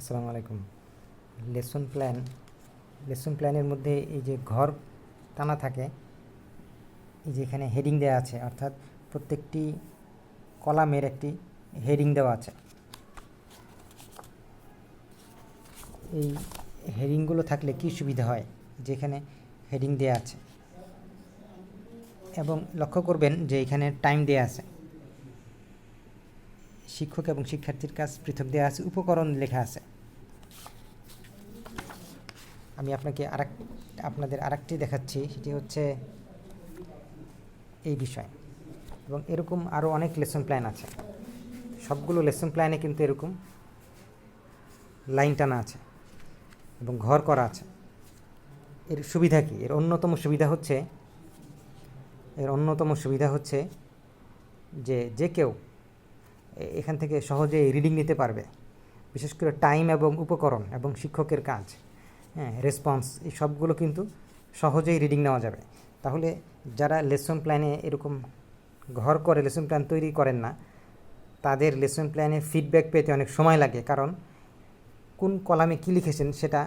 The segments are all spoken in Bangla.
আসসালামু আলাইকুম। লেসন প্ল্যান, লেসন প্ল্যানের মধ্যে এই যে ঘর টানা থাকে, এই যে এখানে হেডিং দেওয়া আছে, অর্থাৎ প্রত্যেকটি কলামের একটি হেডিং দেওয়া আছে। এই হেডিংগুলো থাকলে কি সুবিধা হয়? যেখানে হেডিং দেওয়া আছে। এবং লক্ষ্য করবেন যে এখানে টাইম দেওয়া আছে। শিক্ষক এবং শিক্ষার্থীর কাজ পৃথক দেওয়া আছে, উপকরণ লেখা আছে। আমি আপনাকে আরেক, আপনাদের আরেকটি দেখাচ্ছি, সেটি হচ্ছে এই বিষয়। এবং এরকম আরও অনেক লেসন প্ল্যান আছে। সবগুলো লেসন প্ল্যানে কিন্তু এরকম। লাইন টানা আছে এবং ঘর করা আছে। এর সুবিধা কি? এর অন্যতম সুবিধা হচ্ছে, এর অন্যতম সুবিধা হচ্ছে যে যে কেউ এখান থেকে সহজেই রিডিং নিতে পারবে। বিশেষ করে টাইম এবং উপকরণ এবং শিক্ষকের কাজ। হ্যাঁ রেসপন্স এই সবগুলো কিন্তু সহজেই রিডিং নেওয়া যাবে। তাহলে যারা লেসন প্ল্যানে এরকম ঘর করে লেসন প্ল্যান তৈরি করেন না, তাদের লেসন প্ল্যানে ফিডব্যাক পেতে অনেক সময় লাগে। কারণ কোন কলামে কী লিখেছেন সেটা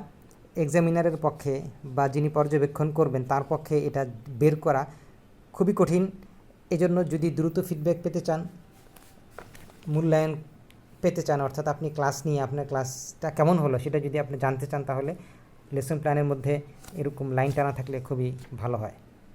এক্সামিনারের পক্ষে বা যিনি পর্যবেক্ষণ করবেন, তার পক্ষে এটা বের করা খুবই কঠিন। এজন্য যদি দ্রুত ফিডব্যাক পেতে চান, মূল্যায়ন পেতে চান, অর্থাৎ আপনি ক্লাস নিয়ে আপনার ক্লাসটা কেমন হলো সেটা যদি আপনি জানতে চান, তাহলে লেসন প্ল্যানের মধ্যে এরকম লাইন টানা থাকলে খুবই ভালো হয়।